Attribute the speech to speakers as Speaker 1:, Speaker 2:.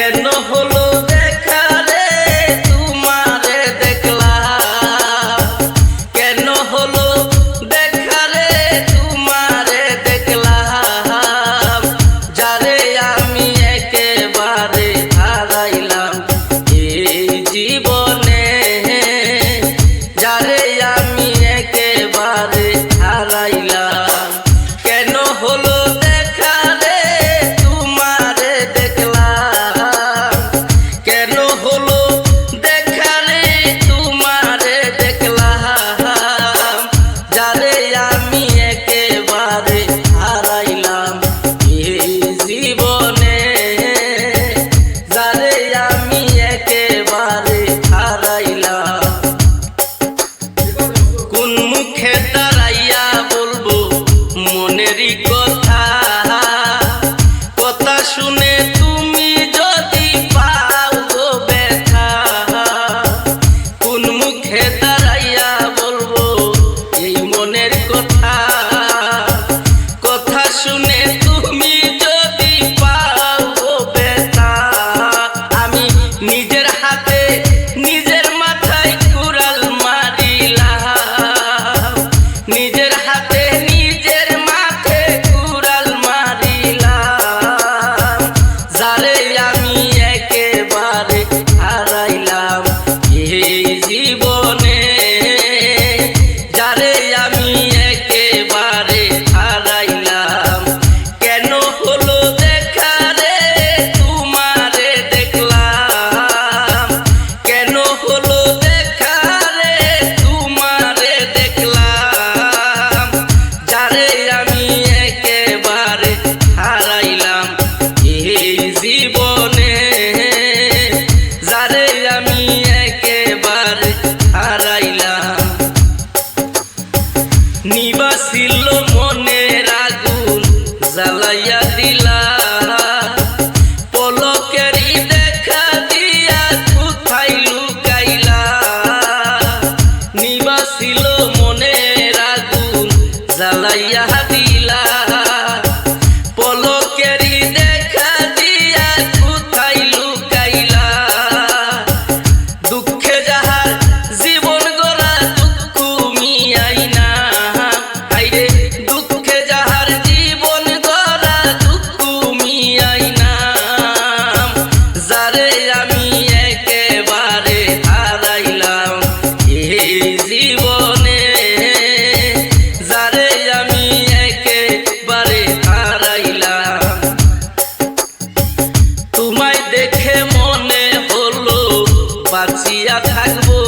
Speaker 1: কেন হলো নিজে নিবাসিল মনে আগুন জ্বালাইয়া দিলা। মিয়াই না। হাইরে দুঃখে যাহার জীবন গড়া মিয়াই না। আমি বাঁচিয়া থাকব।